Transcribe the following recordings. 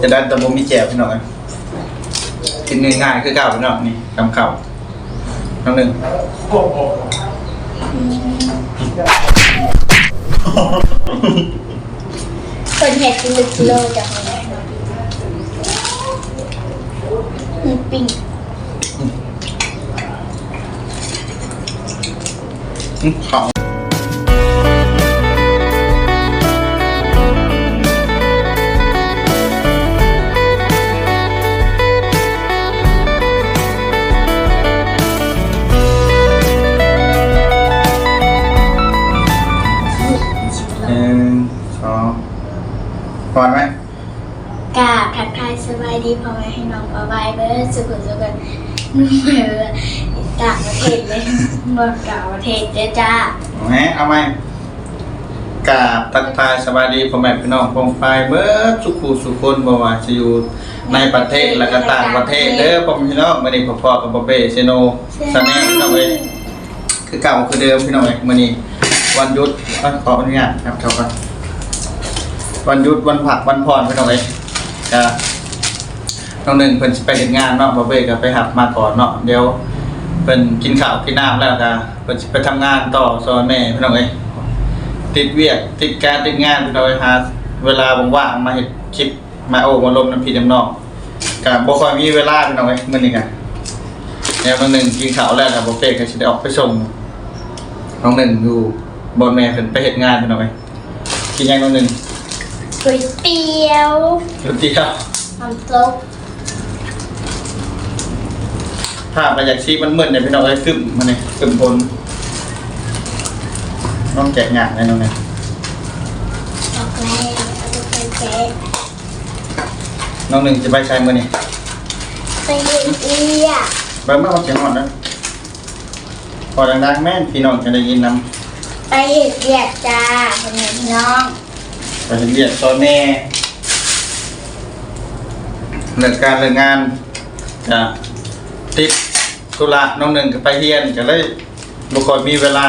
จะได้แต่บ่มีแจวพี่น้องเอ้ยกินง่ายๆคือเก่าพี่น้องนี่คำเข่าน้องหนึ่งคนเห็ดกินลึกกิโลจากไหนมันปิ้งอื้อเายสบายดีพ่อแม่ให้น้องปอบายเบอร์สุขุมสุขนุ่มเหมือนต่างประเทศเลยเมื่อต่างประเทศเจ้าจ้าเอาไหมเอาไหมกราบทักทายสวัสดีพ่อแม่พี่น้องพงไฟเบิร์ดสุขูสุคนบ่ว่าจะอยู่ในประเทศและก็ต่างประเทศเด้อพ่อแม่พี่น้องมื้อนี้พ่อกับบ่เป้เซโนซาแนลพี่น้องเอ้ยคือเก่าคือเดิมพี่น้องเอ้ยมื้อนี้วันหยุดขออนุญาตครับเข้ากันวันหยุดวันผักวันพรพี่น้องเอ้ยก็ น้องหนึ่งเพิ่นสิไปเฮ็ดงานเนาะบ่เป้ก็ไปหับมาก่อนเนาะเดี๋ยวเพิ่นกินข้าวกินน้ำแล้วก็เพิ่นสิไปทำงานต่อซอยแม่พี่น้องเอ้ยติดเวียกติดการติดงานพี่น้องเอ้ยหาเวลาว่างๆมาเฮ็ดคลิปมาโอ้มาลมน้ำพี่น้ำนองก็บ่ค่อยมีเวลาพี่น้องเอ้ยมื้อนี้ก็แล้วน้องหนึ่งกินข้าวแล้วก็บ่เป๊กก็สิได้ออกไปส่งน้องหนึ่งอยู่บนแม่เพิ่นไปเฮ็ดงานพี่น้องเอ้ยกินหยังน้องหนึ่งก๋วยเตี๋ยวก๋วยเตี๋ยว น้ำซุป ถ้าไปอยากซีมันมึนเนี่ยพี่น้องเอ้ยกึ่มมาเนี่ยกึ่มพลน้องแกะหยางเลยน้องเนี่ยออกแล้วเอาไปเป็นเค้กน้องหนึ่งจะไปใช้มือนี่ไปเห็ดเอียเบิ้งมาเอาเสียงหอนนะพอดังๆแม่นพี่น้องจะได้ยินนไปเห็ดเอียจ้าคนนี้พี่น้องำไปเรียกโซนแม่เลิกการเลิกงานจะติด ธุระน้องหนึ่งก็ไปเฮียนก็เลยบุคคลมีเวลา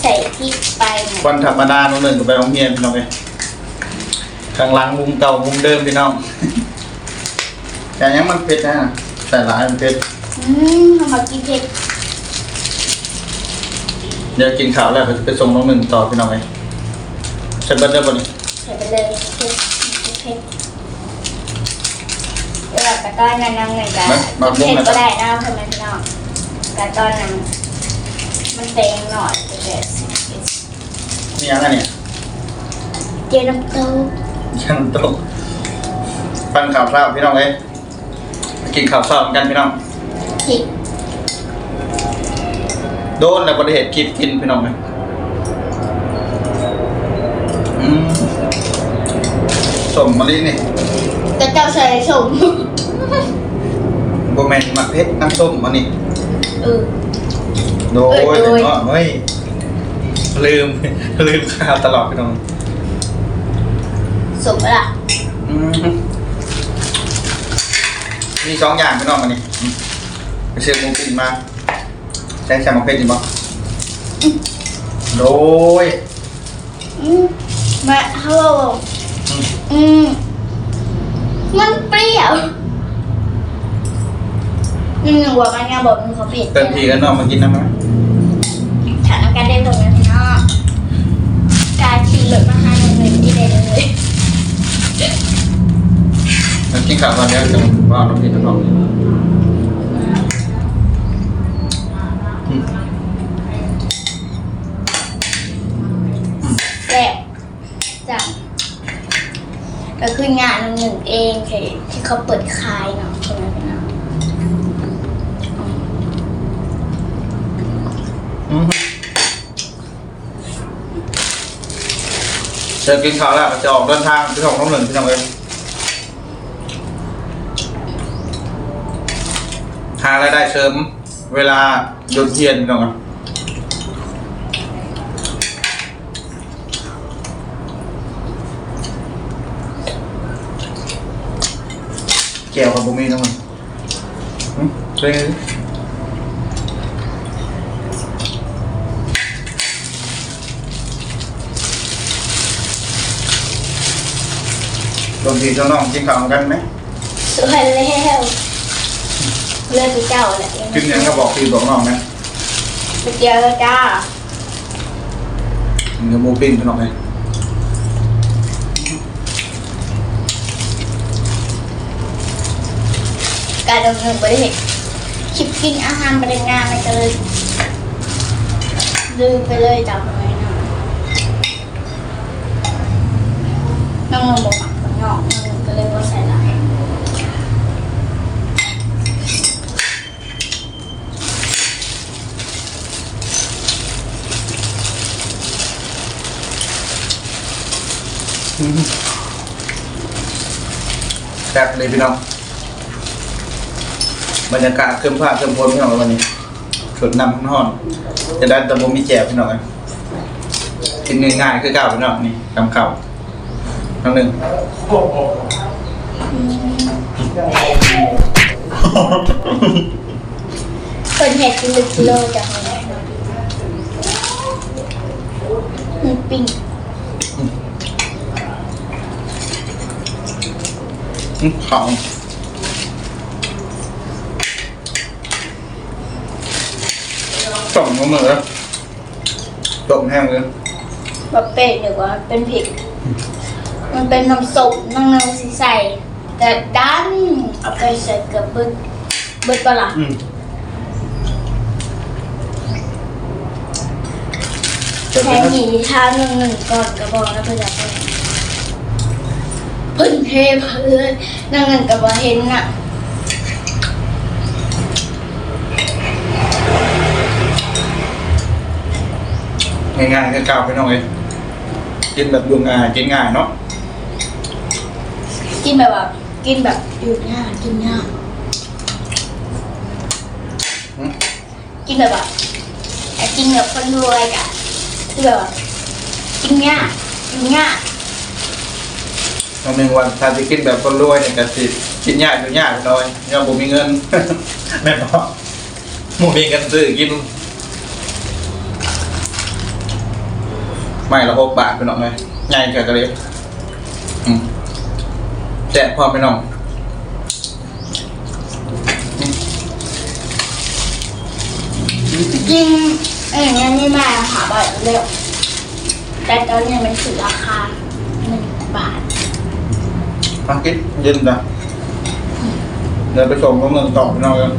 ใส่พริกไปเนี่ยวันธรรมดาน้องหนึ่งก็ไปโรงเรียนพี่น้องเอ้ยข้างหลังมุมเก่ามุมเดิมพี่น้อง แต่ยังมันเผ็ดนะแต่หลายมันเผ็ดอืมทำมากินเผ็ดเดี๋ยวกินข้าวแล้วก็จะไปส่งน้องหนึ่งต่อพี่น้องเอ้ยใช่เบิร์ดเดอร์บอนี่ใส่ไปเลยเผ็ดเผ็ดเวลากระต้อนนั้นนั่งเลยจ้ะเผ็ดก็ได้นะทำไมพี่น้องกระต้อนนั้นมันเต็งหน่อยจะได้สิมียังไงเนี่ยเจียวน้ำต้มยังตกฟังข่าวเช้าพี่น้องเอ้ยกินข่าวเช้าเหมือนกันพี่น้องพริกโดนแล้วบริเหตุคลิปกินพี่น้องไหมอืมสมมาลีนี่กระเจ้าใส่สมโบแมนมะเพชรน้ำส้มมานี่เออ โดยเอ้ยโดย เนาะเฮ้ยลืม ลืมข่าวตลอดพี่น้องสมละอืมมีสองอย่างพี่น้องมานี่อืมไปซื้อหมูปิ้งมาใช้แซมมะเพชรดีบ่โดย อืมมาฮัลโหลอืม อืม มันเปรี้ยว อืมหัวมันงาบอกมันเขาเผ็ดเติมพีกันเนาะมากินน้ำไหมถามกันได้ตรงนั้นพี่น้องการขี่รถมาหาหนึ่งหนึ่งที่ได้เลยมากินข้าวก่อนเดี๋ยวจะว่าน้ำพริกน้ำนองอืมแซ่บจ้ะก็คืองานหนึ่งเองที่ที่เขาเปิดขายเนาะตรงนั้นพี่น้อง อืม เดินกินข้าวแล้วจะออกเดินทางไปส่งน้องหนึ่งพี่น้องเองหารายได้เสริมเวลาหยุดเทียนพี่น้องเอ้ยแก้วกับบุมีน้องมันอืมช่ว ยกันดิรวมพี่เจ้าน้องกินข้าวกันไหมสวยแล้วเลิกไปเจ้าแหละกินหยังก็บอกพี่บอกน้องนะไปเจอแล้วจ้าเนื้อหมูปิ้งพี่น้องเลยการดำเนินไปได้เห็นคลิปกินอาหารบริงานมันก็เลยลืมไปเลยจำไม่ได้น้องบอกหมักมั นอกก็เลยว่าใส่ลายแซ่บเลยพี่น้อง บรรยากาศเคลื่อนผ้าเคลื่อนพลพี่น้องวันนี้สดน้ำห้อน จะได้ตะบมีแจ่วพี่น้องกินง่ายๆคือเก่าพี่น้องนี่กำเข่า น้องหนึ่งคนเห็ดกินลึกกิโลจากไหนมันปิ้งอื้อของส่งมาเหมือนต้มแห้งเลยบะเป็ดหรือว่าเป็นพริกมั นเป็นน้ำซุปน้ำน้ำสีใสแต่ดันเอาไปใส่เกือบบึดบึดปะล่ะอืมจะแทเป็นนหนีท่าหนึ่งหนึ่งก่อนกระบอกแล้วเพื่อจะไปเพิ่นเทเพื่อนนั่งหนึ่งกระบอกเห็นน่ะง่ายๆคือเก่าพี่น้องเลยกินแบบดูง่ายกินง่ายเนาะ กินแบบว่ากินแบบอยู่ยากกินยากอืมกินแบบว่าแต่กินแบบคนรวยอะคือแบบว่ากินยากกินยากวันหนึ่งวันถ้าจะกินแบบคนรวยเนี่ยก็สิกินยากอยู่ยากหน่อยยังผมมีเงิน แม่นบอกผมมีเงินซื้อกินไม่ละหกบาทพี่น้องเลยง่ายเกินกระเลยอืม แจกพร้อมพี่น้องจริงเอ้ยงั้นนี่มาหาบ่อยเร็วแต่ตอนนี้มันถือราคาหนึ่งบาทมากินเย็นจ้ะเดินไปส่งของเมืองต่อพี่น้องเลย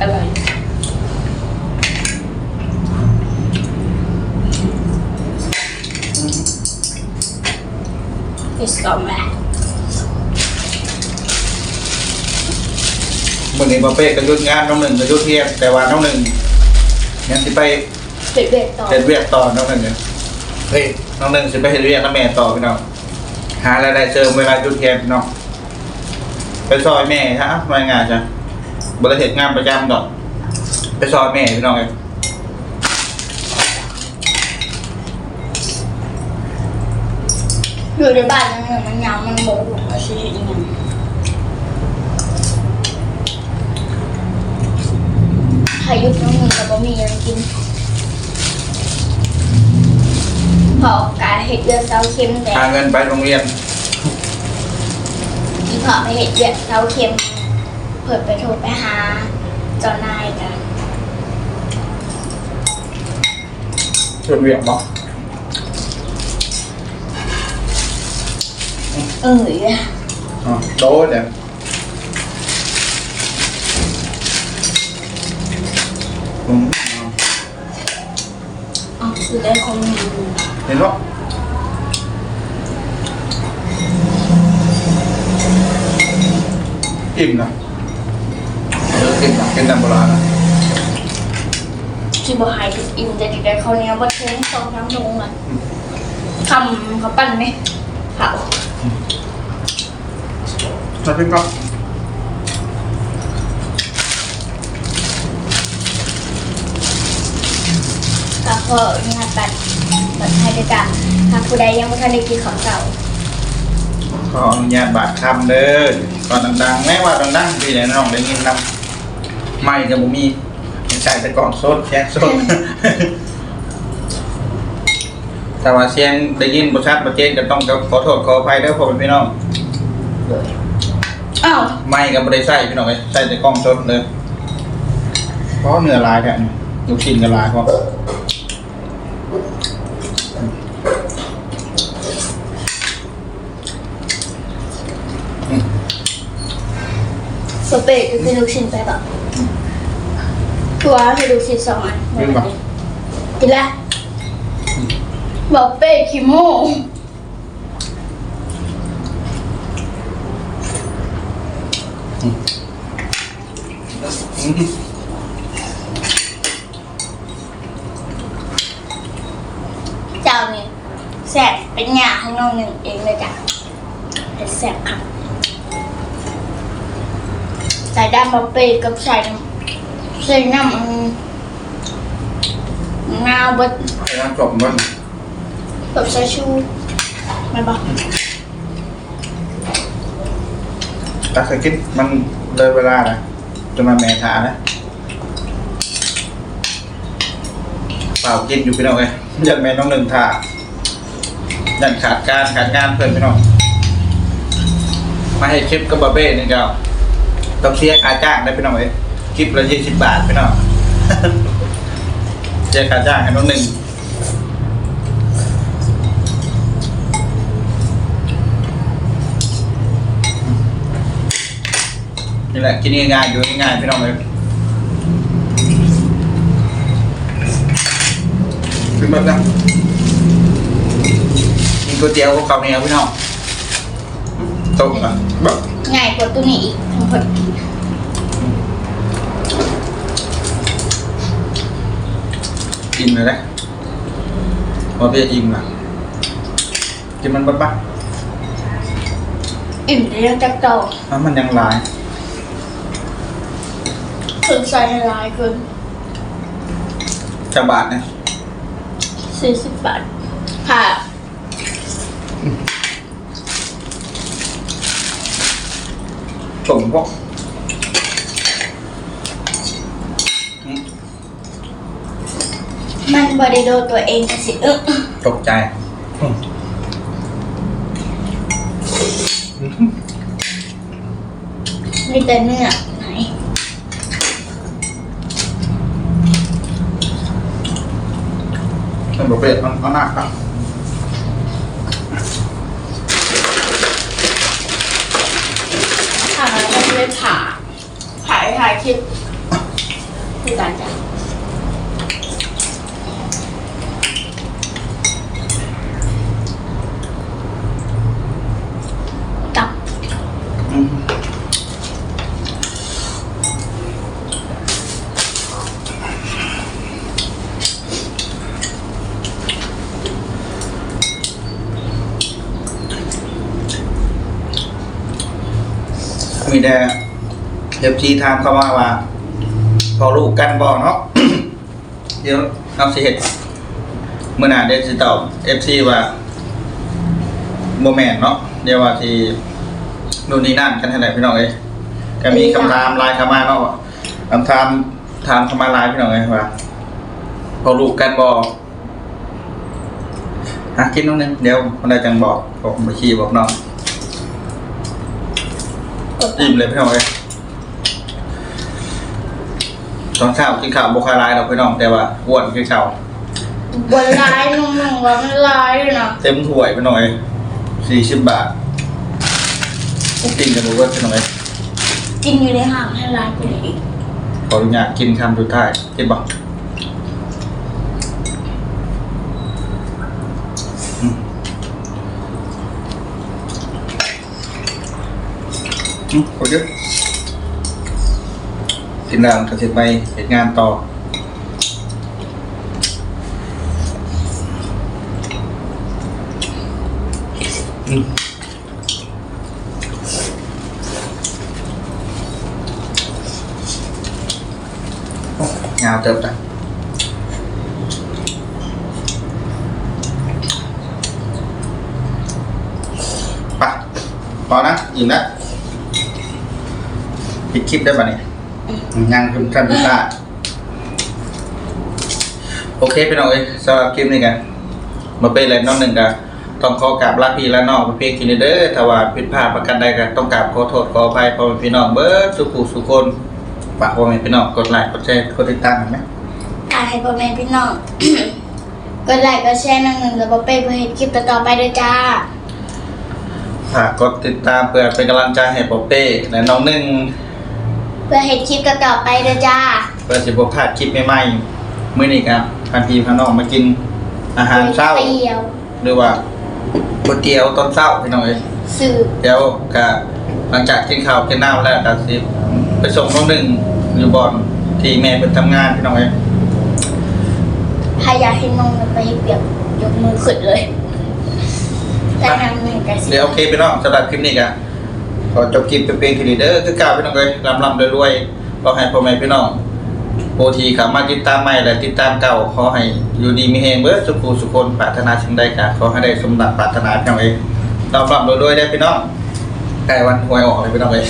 อร่อย อีสก็แม่วันนี้มาเป้กันยุดงานน้องหนึ่งกับยุดเทียบแต่ว่าน้องหนึ่งยังสิไปเป็ดเบ็ดต่อเฮ็ดเวียกต่อน้องหนึ่งเนี่ยเฮ้ยน้องหนึ่งสิไปเฮ็ดเวียกน้ำแม่ต่อพี่น้องหารายได้เสริมเวลายุดเทียบพี่น้องไปซอยแม่ฮะรายงานจ้ะบริเหตุงานประจำดอก ไปซอยแม่พี่น้องเลย อยู่ในบ้านนั่นน่ะมันยาวมันโมกมาชี้อีกอย่างพายุน้องหนึ่งกับบะหมี่ยังกินพอการเห็ดเดือดเซาเค็มแต่หาเงินไปโรงเรียนอีพอไปเห็ดเดือดเซาเค็ม เปิดไปโทรไปหาเจ้านายกัน ชวนเวียกบอก เอออ๋อโดนเนี่ยอืมอ๋อคือได้คงมีเห็นปะอิ่มนะเออกินนะกินตามโบราณนะที่บอกให้อิ่มแต่ที่ได้เขาเนี้ยว่าเทงสองน้ำลงอะทำเขาปั้นไหมเผา แล้วพี่ก็ก็พอนี่ค่ะปัดปัดให้ด้วยจ้ะถ้าผู้ใดยังไม่ทันได้กินของเก่าขออนุญาตบาดคำเด้อก่อนดังๆแม้ว่าดังๆพี่ไหนน้องได้ยินนำไม่จะบ่มีเใช่แต่กล่องสดแช่สด แต่ว่าเสียงได้ยินบชัดบเจนก็ต้องขอโทษขออภัยเด้อพ่อแม่พี่น้องอ้าวไม่กับบริใส่พี่น้องเอ้ยใส่แต่กล้องสดเลยเพราะเนื้อลายแท้นี่ลูกชิ้นกับลายพอสเปกคือลูกชิ้นไปแบบทัวให้ลูกชิ้นสองอันยืมปะกินละ บอกเป้คิโม่อืมเจ้านี่แสบเป็นหยาข้างนอกหนึ่งเองเลยจ้ะแต่แสบครับใส่ดำบอกเป้กับใส่น้ำใส่น้ำอันนาวบดให้น้ำจบมัน แบบใส่ชูไม่บอกตักใส่กินมันเลยเวลานะจะมาแม่ทานะเปล่ากินอยู่พี่น้องเอ้ยยันแม่น้องหนึ่งทายันขาดการขาดงานเพื่อนพี่น้องมาให้คลิปกับบาเบ้นี่ก็ต้องเสียค่าจ้างได้พี่น้องเอ้ยคลิปละยี่สิบบาทพี่น้องเสียค่าจ้างให้น้องหนึ่ง นี่แหละกินง่ายๆอยู่ง่ายๆพี่น้องเลยขึ้นมาแล้วกินก๋วยเตี๋ยวกับข้าวเหนียวพี่น้องต้มอะแบบง่ายกว่าตัวนี้อีกทั้งหมดอิ่มเลยนะพอเพียอิ่มละกินมันบ้าบ้าอิ่มเรียงจากต่อแล้วมันยังลาย คือใส่ในลายเกินจะบาทเนี่ยสี่สิบบาท ค่ะ สมพวกอืมมันบริโดตัวเองก็สิเออตกใจอืมมีแต่เนื้อไห นมันกเป็ดมันเอาหนักอะผ่าแล้วก็ไม่ผ่าผ่าให้ถ่ายคลิปคือการจ้ะ มีแต่เอฟซีถามเข้ามาว่า พอลูกกันบ่เนาะเดี๋ยวเอาสิเห็ดเมื่อหนาเดซิตอบเอฟซีว่าโมแมนเนาะเดี๋ยวว่าที่นู่นนี่นั่นกันเท่าไหร่พี่น้องเอ้ยก็มีคำถามไลน์เข้ามาเนาะคำถามถามเข้ามาไลน์พี่น้องเอ้ยว่าพอลูกกันบ่หาคิดนิดนึงเดี๋ยวคนใดจังบอกผมไปขี่บอกน้องกด อิ่มเลยพี่น้องเอ้ยตอนเช้ากินข้าวบุคายไลายเราพี่น้องแต่ว่าอ้วนกินข้าวบนลายนุ่มๆว่ามันลายเลยนะเต็มถ้วยพี่น้องเอ้ยสี่สิบบาทผมกินกันดูว่าพี่น้องเอ้ยกินอยู่ในห้างให้ลายไปเลยอีกขออนุญาตกินคำสุดท้ายกินบ่อืม อืมโอเคกินแล้วก็จะไปเหตุ ปพอนะอิ่มแล้วปิดคลิปได้ป่ะเนี่ยยังคือท่านพิซซ่าโอเคพี่น้องเอ้ยสำหรับคลิปนี้กันมาเป็นอะไรน้องหนึ่งกันต้องขอกราบลาพี่และน้องเพียงทีนี้เด้อถ้าว่าผิดพลาดประการใดก็ต้องกราบขอโทษขออภัยพ่อแม่พี่น้องเบิร์ดสุขุสุคนฝากพ่อแม่พี่น้องกดไลค์กดแชร์กดติดตามเห็นไหมฝากให้พ่อแม่พี่น้องกดไลค์กดแชร์หนึ่งๆแล้วบ่เป้เพื่อเห็นคลิปต่อๆไปด้วยจ้าฝากกดติดตามเพื่อเป็นกำลังใจให้ป๊อปเป้และน้องหนึ่ง เพื่อเห็นคลิปต่อๆไปด้วยจ้า เพื่อสิบพลาดคลิปใหม่ๆมื้อนี้ครับพันพีพันน้องมากินอาหารเช้าเปรี้ยวหรือว่าก๋วยเตี๋ยวตอนเช้าพี่น้องเอ้ยสื่อเดี๋ยวก็หลังจากกินข้าวกินน้ำแล้วก็สิไปส่งน้องหนึ่งอยู่บ่อนที่แม่เป็นทำงานพี่น้องเอ้ยถ้าอยากให้น้องไปเปรียบยกมือขึ้นเลยแต่นางหนึ่งกับสิ เดี๋ยวโอเคพี่น้องสำหรับคลิปนี้ก็ ขอจบคลิปเป็นเพียงเท่านี้เด้อคือเกล่าวพี่น้องเอ้ยลำลำรวยๆขอให้พ่อแม่พี่น้องโปรทีขามาติดตามใหม่และติดตามเก่าขอให้อยู่ดีมีแฮงเบิร์ดสุขูสุคนปรารถนาสิ่งใดก็ขอให้ได้สมดังปรารถนาพี่น้องเอ้ยลำลำรวยๆได้อพี่น้องใกล้วันหวยออกเลยพี่น้องเอ้ย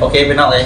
โอเคพี่น้องเอ้ย